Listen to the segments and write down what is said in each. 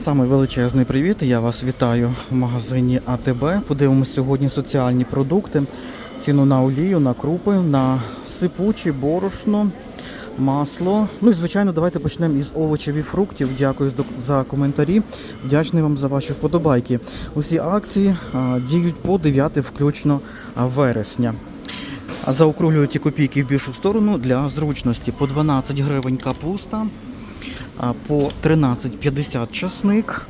Саме величезний привіт. Я вас вітаю в магазині АТБ. Подивимося сьогодні соціальні продукти, ціну на олію, на крупи, на сипучі, борошно, масло. Ну і звичайно, давайте почнемо із овочів і фруктів. Дякую за- коментарі. Вдячний вам за ваші вподобайки. Усі акції діють по 9 включно вересня. Заокруглюю ті копійки в більшу сторону для зручності. По 12 гривень капуста, по 13,50 часник.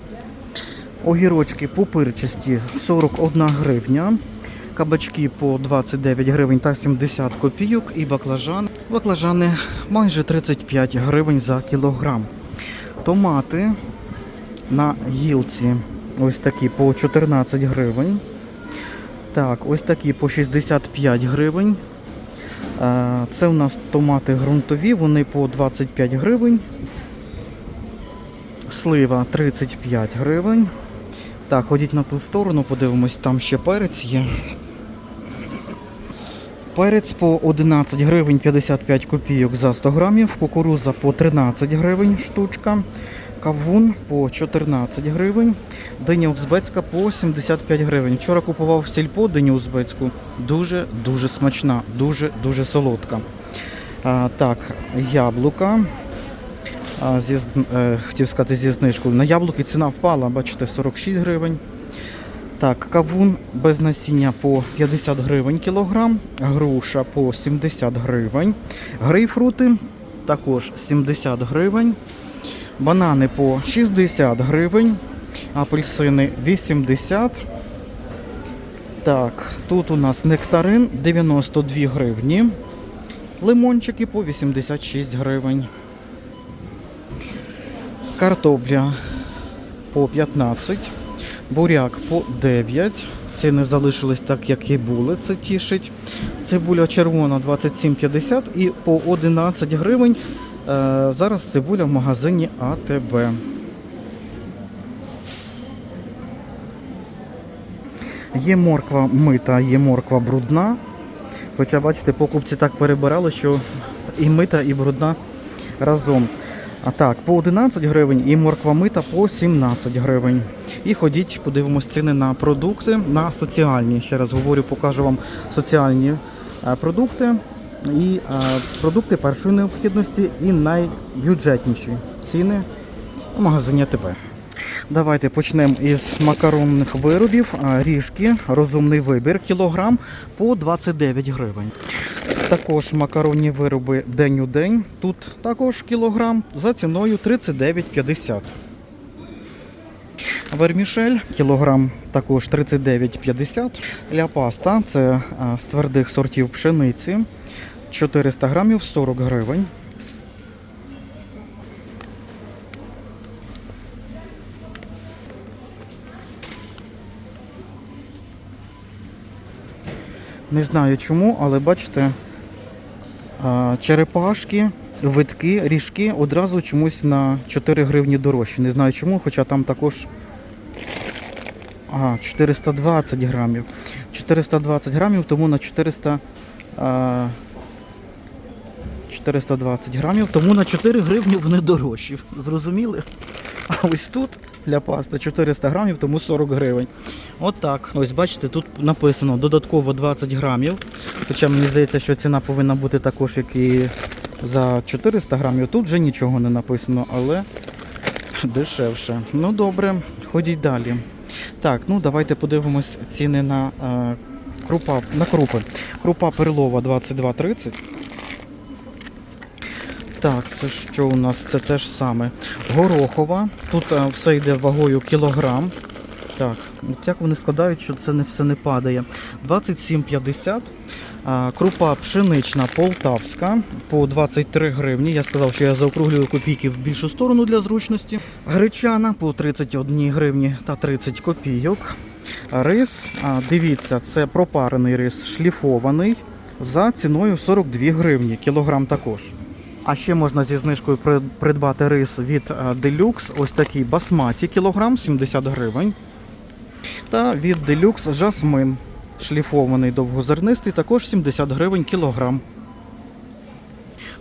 Огірочки пупирчасті 41 гривня. Кабачки по 29 гривень та 70 копійок. І баклажан. Баклажани майже 35 гривень за кілограм. Томати на гілці ось такі по 14 гривень. Так, ось такі по 65 гривень. Е, Це у нас томати ґрунтові, вони по 25 гривень. Слива 35 гривень. Так, ходіть на ту сторону, подивимось, там ще перець є. Перець по 11 гривень 55 копійок за 100 грамів, кукуруза по 13 гривень штучка, кавун по 14 гривень, диня узбецька по 75 гривень. Вчора купував в сільпо диню узбецьку, дуже-дуже смачна, дуже-дуже солодка. А, так, яблука. Зі, е, хотів сказати зі знижкою. На яблуки ціна впала, бачите, 46 гривень. Так, кавун без насіння по 50 гривень кілограм, груша по 70 гривень, грейпфрути також 70 гривень, банани по 60 гривень, апельсини 80. Так, тут у нас нектарин 92 гривні, лимончики по 86 гривень. Картопля по 15, буряк по 9. Ціни залишились так, як і були, це тішить. Цибуля червона 27,50 і по 11 гривень. Е, зараз цибуля в магазині АТБ. Є морква мита, є морква брудна. Хоча, бачите, покупці так перебирали, що і мита, і брудна разом. А так, по 11 гривень і морква мита по 17 гривень. І ходіть, подивимось ціни на продукти, на соціальні. Ще раз говорю, покажу вам соціальні е, продукти і е, продукти першої необхідності і найбюджетніші ціни у магазині АТБ. Давайте почнемо із макаронних виробів. Ріжки, розумний вибір, кілограм по 29 гривень. Також макаронні вироби день у день. Тут також кілограм за ціною 39,50. Вермішель кілограм також 39,50. Ля паста це з твердих сортів пшениці. 400 грамів 40 гривень. Не знаю чому, але бачите, черепашки, витки, ріжки одразу чомусь на 4 гривні дорожчі. Не знаю чому, хоча там також ага, 420 грамів. 420 грамів, тому на 400. 420 грамів, тому на 4 гривні вони дорожчі. Зрозуміли? А ось тут для пасти 400 грамів, тому 40 гривень. От так. Ось бачите, тут написано додатково 20 грамів. Хоча мені здається, що ціна повинна бути також, як і за 400 грамів. Тут вже нічого не написано, але дешевше. Ну добре, ходіть далі. Так, ну давайте подивимось ціни на, е, крупа, на крупи. Крупа перлова 22,30. Так, це що у нас? Це те ж саме. Горохова. Тут а, все йде вагою кілограм. Так, от як вони складають, що це не все не падає. 27,50. А, крупа пшенична полтавська по 23 гривні. Я сказав, що я заокруглюю копійки в більшу сторону для зручності. Гречана по 31 гривні та 30 копійок. Рис, дивіться, це пропарений рис шліфований за ціною 42 гривні. Кілограм також. А ще можна зі знижкою придбати рис від е, Deluxe, ось такий басматі, кілограм 70 гривень. Та від Deluxe жасмин, шліфований довгозернистий, також 70 гривень кілограм.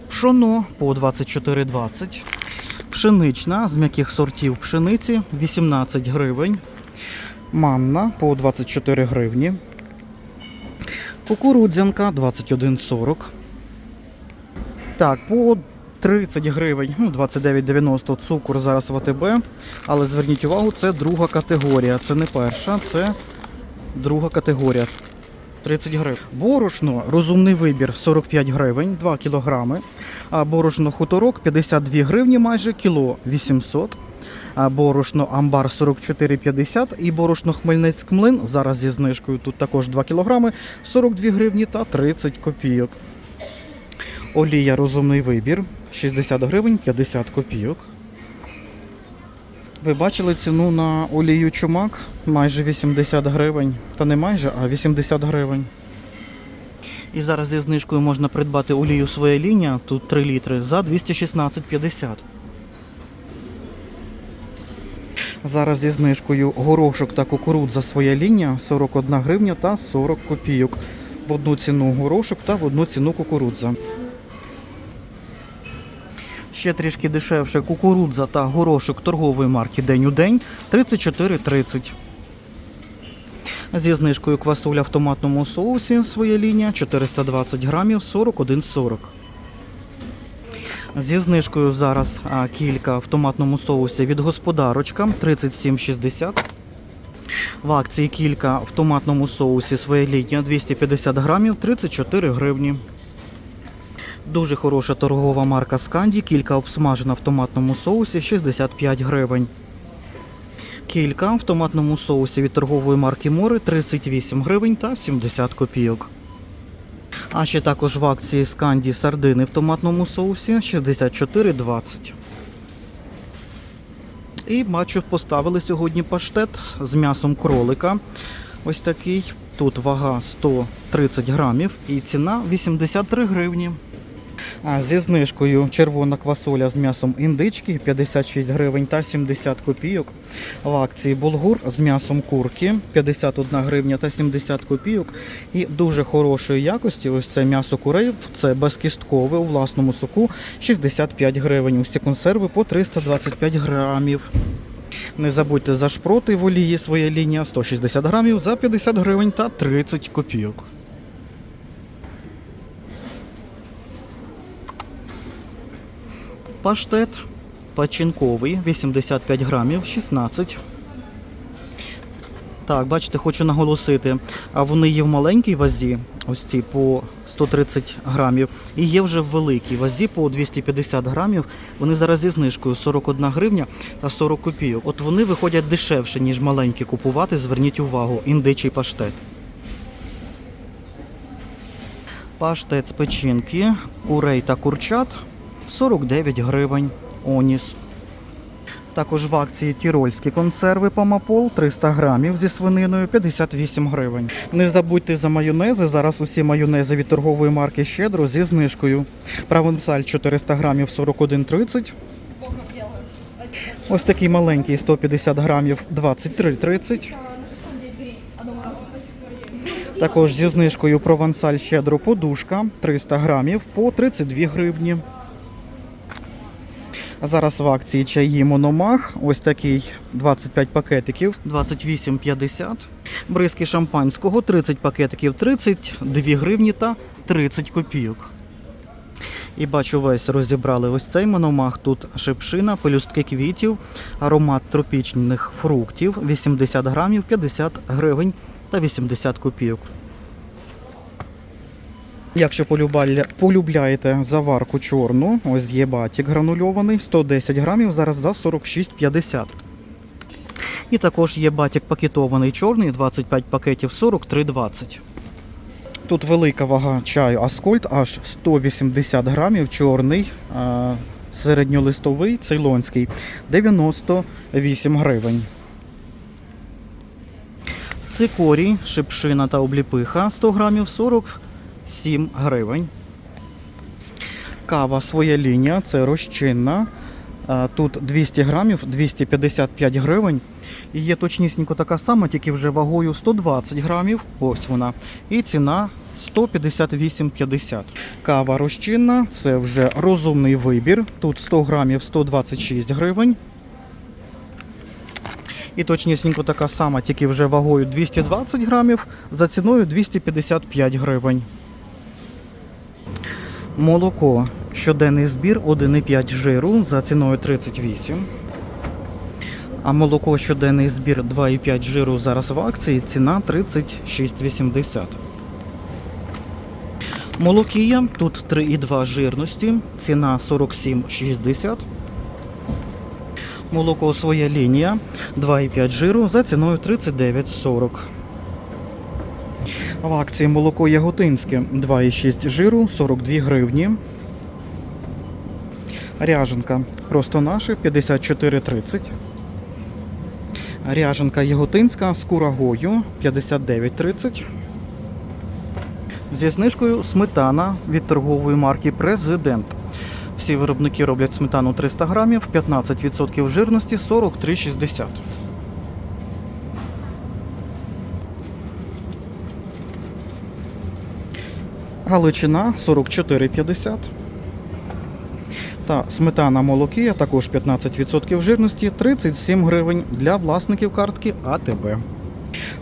Пшоно по 24,20. пшенична з м'яких сортів пшениці 18 гривень. Манна по 24 гривні. Кукурудзянка 21,40. Так, по 30 гривень, ну 29,90 цукор зараз в АТБ. Але зверніть увагу, це друга категорія. Це не перша, це друга категорія. 30 гривень. Борошно, розумний вибір 45 гривень, 2 кілограми. А борошно хуторок 52 гривні майже, кіло 800. А борошно амбар 44,50 і борошно Хмельницьк млин зараз зі знижкою тут також 2 кілограми 42 гривні та 30 копійок. Олія розумний вибір 60 гривень 50 копійок. Ви бачили ціну на олію чумак? Майже 80 гривень. Та не майже, а 80 гривень. І зараз зі знижкою можна придбати олію своя лінія, тут 3 літри, за 216,50. Зараз зі знижкою горошок та кукурудза своя лінія 41 гривня та 40 копійок. В одну ціну горошок та в одну ціну кукурудза. Ще трішки дешевше кукурудза та горошок торгової марки День у день 34,30. Зі знижкою квасоля в томатному соусі своя лінія 420 грамів 41,40. Зі знижкою зараз кілька в томатному соусі від господарочка 37,60. В акції кілька в томатному соусі своя лінія 250 грамів 34 гривні. Дуже хороша торгова марка Сканді, кілька обсмажена в томатному соусі 65 гривень. Кілька в томатному соусі від торгової марки Море 38 гривень та 70 копійок. А ще також в акції Сканді сардини в томатному соусі 64,20. І бачу, поставили сьогодні паштет з м'ясом кролика. Ось такий. Тут вага 130 грамів і ціна 83 гривні. Зі знижкою червона квасоля з м'ясом індички 56 гривень та 70 копійок. В акції булгур з м'ясом курки 51 гривня та 70 копійок. І дуже хорошої якості. Ось це м'ясо курей, це безкісткове у власному соку 65 гривень. Ці консерви по 325 грамів. Не забудьте за шпроти в олії своя лінія 160 грамів за 50 гривень та 30 копійок. Паштет печінковий 85 грамів 16. Так, бачите, хочу наголосити. А вони є в маленькій вазі, ось ці по 130 грамів, і є вже в великій вазі по 250 грамів. Вони зараз зі знижкою 41 гривня та 40 копійок. От вони виходять дешевше, ніж маленькі купувати. Зверніть увагу, індичий паштет. Паштет з печінки, курей та курчат 49 гривень. Оніс. Також в акції тірольські консерви Помапол 300 грамів зі свининою 58 гривень. Не забудьте за майонези. Зараз усі майонези від торгової марки Щедро зі знижкою. Провансаль 400 грамів 41,30. Ось такий маленький 150 грамів 23,30. Також зі знижкою провансаль щедро подушка 300 грамів по 32 гривні. Зараз в акції чаї Мономах. Ось такий 25 пакетиків, 28,50. Бризки шампанського 30 пакетиків 32 гривні та 30 копійок. І бачу, весь розібрали ось цей мономах. Тут шипшина, пелюстки квітів, аромат тропічних фруктів 80 грамів, 50 гривень та 80 копійок. Якщо полюбляєте заварку чорну, ось є батік гранульований, 110 грамів, зараз за 46,50. І також є батік пакетований чорний, 25 пакетів 43,20. Тут велика вага чаю Аскольд, аж 180 грамів, чорний, середньолистовий, цейлонський, 98 гривень. Цикорій, шипшина та обліпиха 100 грамів 47 гривень. Кава своя лінія, це розчинна. Тут 200 грамів, 255 гривень. І є точнісінько така сама, тільки вже вагою 120 грамів. Ось вона. І ціна 158,50. Кава розчинна, це вже розумний вибір. Тут 100 грамів 126 гривень. І точнісінько така сама, тільки вже вагою 220 грамів, за ціною 255 гривень. Молоко. Щоденний збір 1,5 жиру за ціною 38. А молоко щоденний збір 2,5 жиру зараз в акції, ціна 36,80. Молокія, тут 3,2 жирності, ціна 47,60. Молоко своя лінія 2,5 жиру за ціною 39,40. В акції молоко яготинське 2,6 жиру 42 гривні. Ряженка просто наше 54,30. Ряженка яготинська з курагою 59,30. Зі знижкою сметана від торгової марки Президент. Всі виробники роблять сметану 300 грамів, 15% жирності 43,60. Галичина 44,50. Та сметана молокія також 15% жирності 37 гривень для власників картки АТБ.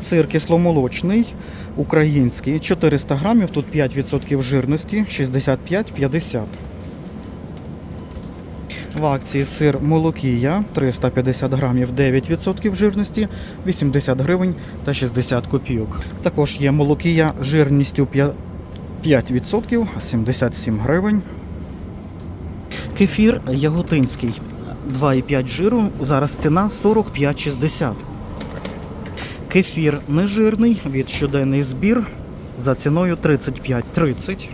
Сир кисломолочний, український 400 грамів, тут 5% жирності 65,50. В акції сир молокія 350 грамів 9% жирності 80 гривень та 60 копійок. Також є молокія жирністю 5 5% 77 гривень. Кефір яготинський 2,5 жиру. Зараз ціна 45,60. Кефір нежирний від щоденний збір за ціною 35,30.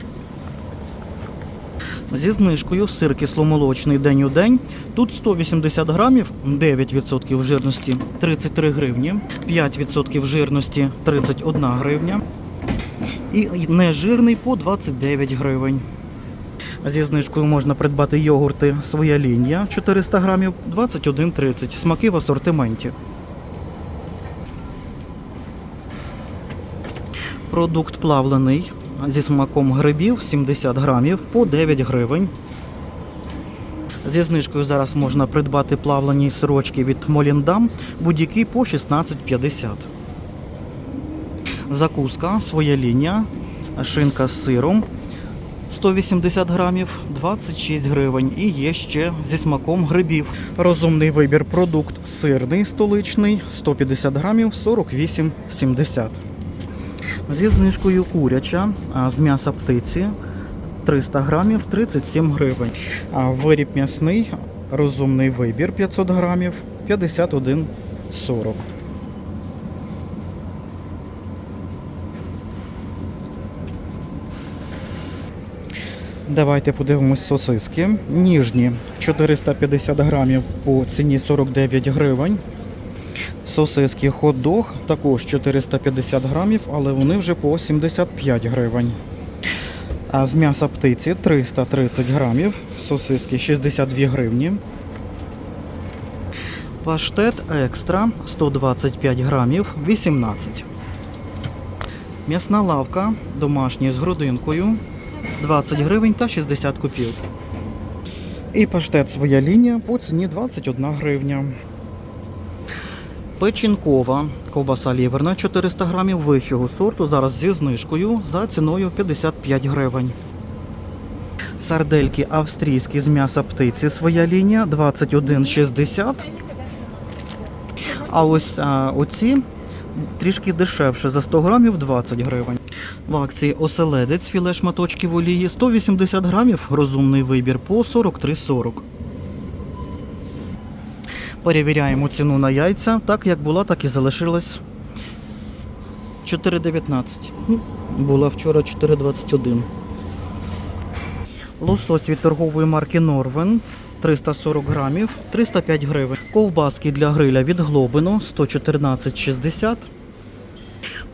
Зі знижкою сир кисломолочний день у день. Тут 180 грамів, 9% жирності 33 гривні, 5% жирності 31 гривня. І нежирний по 29 гривень. Зі знижкою можна придбати йогурти своя лінія 400 грамів 21,30. Смаки в асортименті. Продукт плавлений зі смаком грибів 70 грамів по 9 гривень. Зі знижкою зараз можна придбати плавлені сирочки від Моліндам будь-які по 16,50. Закуска, своя лінія, шинка з сиром 180 грамів, 26 гривень. І є ще зі смаком грибів. Розумний вибір продукт сирний столичний 150 грамів, 48,70. Зі знижкою куряча з м'яса птиці 300 грамів, 37 гривень. Виріб м'ясний, розумний вибір 500 грамів, 51,40. Давайте подивимось сосиски. Ніжні 450 грамів по ціні 49 гривень. Сосиски хот-дог також 450 грамів, але вони вже по 75 гривень. А з м'яса птиці 330 грамів, сосиски 62 гривні. Паштет екстра 125 грамів, 18. М'ясна лавка домашня з грудинкою 20 гривень та 60 копійок. І паштет своя лінія по ціні 21 гривня. Печінкова ковбаса ліверна 400 грамів вищого сорту. Зараз зі знижкою за ціною 55 гривень. Сардельки австрійські з м'яса птиці своя лінія 21,60. А ось а, оці трішки дешевше за 100 грамів 20 гривень. В акції оселедець філе шматочків олії 180 грамів. Розумний вибір по 43,40. Перевіряємо ціну на яйця. Так як була, так і залишилась 4,19. Ну, Була вчора 4,21. Лосось від торгової марки Норвен 340 грамів, 305 гривень. Ковбаски для гриля від Глобино 114,60.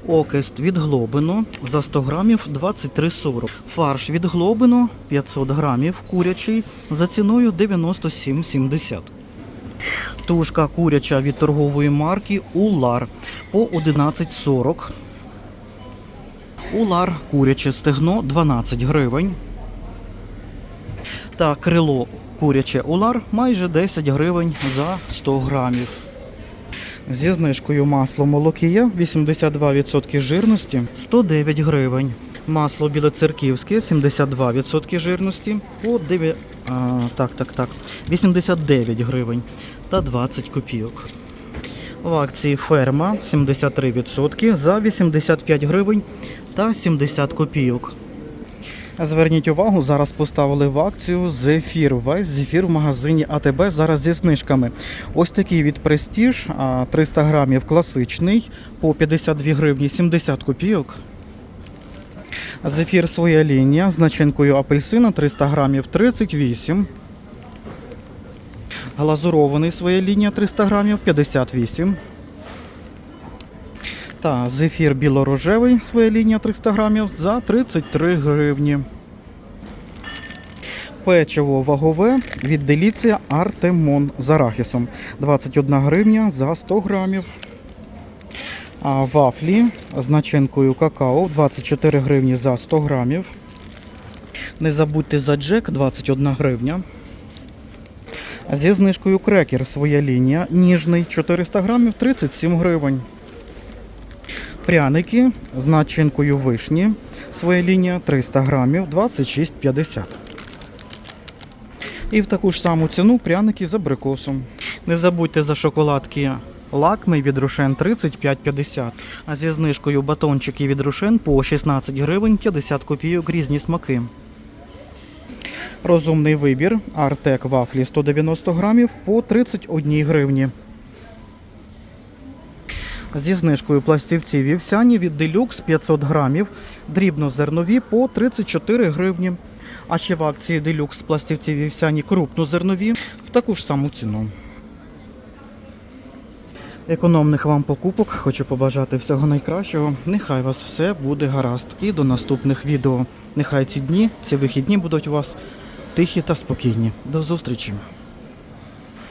Окест від Глобино за 100 грамів 23,40. Фарш від Глобино 500 грамів курячий за ціною 97,70. Тушка куряча від торгової марки Улар по 11,40. Улар куряче стегно 12 гривень. Та крило куряче Улар майже 10 гривень за 100 грамів. Зі знижкою масло молокія 82% жирності 109 гривень. Масло білоцерківське 72% жирності по 9, а, так, так, так, 89 гривень та 20 копійок. В акції ферма 73% за 85 гривень та 70 копійок. Зверніть увагу, зараз поставили в акцію зефір. Весь зефір в магазині АТБ зараз зі знижками. Ось такий від Престіж, 300 грамів класичний по 52 гривні 70 копійок. Зефір своя лінія з начинкою апельсина 300 грамів 38. Глазурований своя лінія 300 грамів 58. Та зефір білорожевий своя лінія 300 грамів за 33 гривні. Печиво вагове від Деліція Артемон з арахісом 21 гривня за 100 грамів. А вафлі з начинкою какао 24 гривні за 100 грамів. Не забудьте за джек 21 гривня. Зі знижкою крекер своя лінія ніжний 400 грамів 37 гривень. Пряники з начинкою вишні. Своя лінія 300 грамів 26,50. І в таку ж саму ціну пряники з абрикосом. Не забудьте за шоколадки лакми від Рошен 35,50. А зі знижкою батончики від Рошен по 16 гривень 50 копійок різні смаки. Розумний вибір. Артек вафлі 190 грамів по 31 гривні. Зі знижкою пластівці вівсяні від Deluxe 500 грамів, дрібнозернові по 34 гривні. А ще в акції Deluxe пластівці вівсяні крупнозернові в таку ж саму ціну. Економних вам покупок хочу побажати всього найкращого. Нехай вас все буде гаразд. І до наступних відео. Нехай ці дні, ці вихідні будуть у вас тихі та спокійні. До зустрічі!